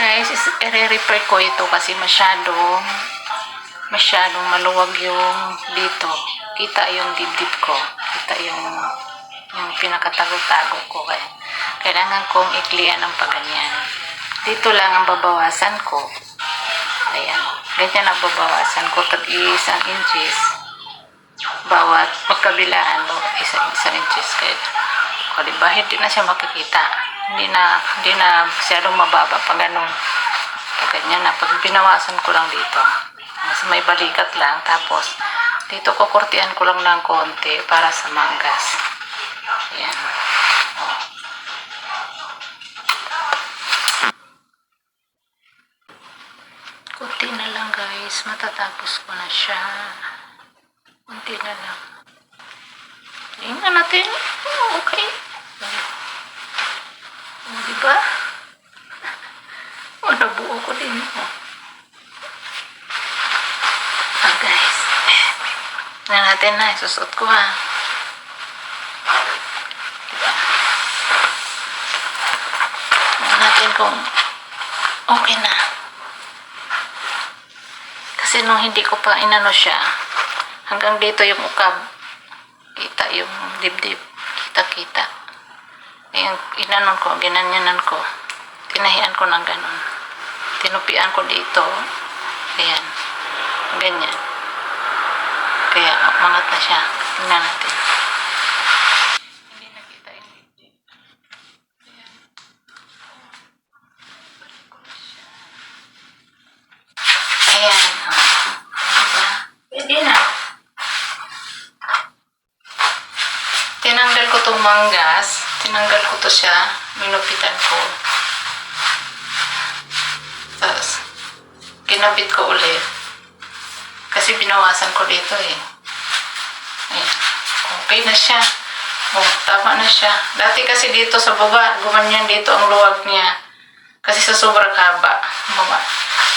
guys, is- i-repair ko ito kasi masyadong masyadong maluwag yung dito. Kita yung dibdib ko. Kita yung yung pinakatago-tago ko. Kaya kailangan kong iklian ng paganyan. Dito lang ang babawasan ko. Ayan. Ganyan ang babawasan ko. Tag isang inches. Bawat magkabilaan. Bawat isang, isang inches. Kaya, o diba, na siya makikita. Hindi na, hindi na masyadong mababa pag ganun. Pag na, pag binawasan ko lang dito. Mas may balikat lang. Tapos, dito ko kurtihan ko lang ng konti para sa manggas. Ayan. O. Kunti na lang guys, matatapos ko na siya. Kunti na lang. Tingnan natin. Oh, okay. Oh, di ba? Oh, nabuo ko din. Oh. Ah, guys. Tingnan natin na. Isusot ko ha. Diba? Tingnan natin kung okay na. Kasi nung hindi ko pa inano siya, hanggang dito yung ukab, kita yung dibdib, kita-kita. Yung inanon ko, ginanyanan ko, tinahian ko ng ganon. Tinupian ko dito, ayan, ganyan. Kaya mangat na siya. Tingnan natin. Tinanggal ko tong manggas. Tinanggal ko to siya. Minupitan ko. Tapos, kinabit ko ulit. Kasi binawasan ko dito eh. Ayan. Okay na siya. Oh, tama na siya. Dati kasi dito sa baba, gumanyan dito ang luwag niya. Kasi sa sobrang haba. Baba.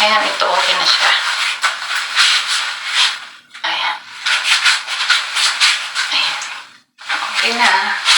Ayan, ito okay na siya. Ayan. Ayan. Okay na.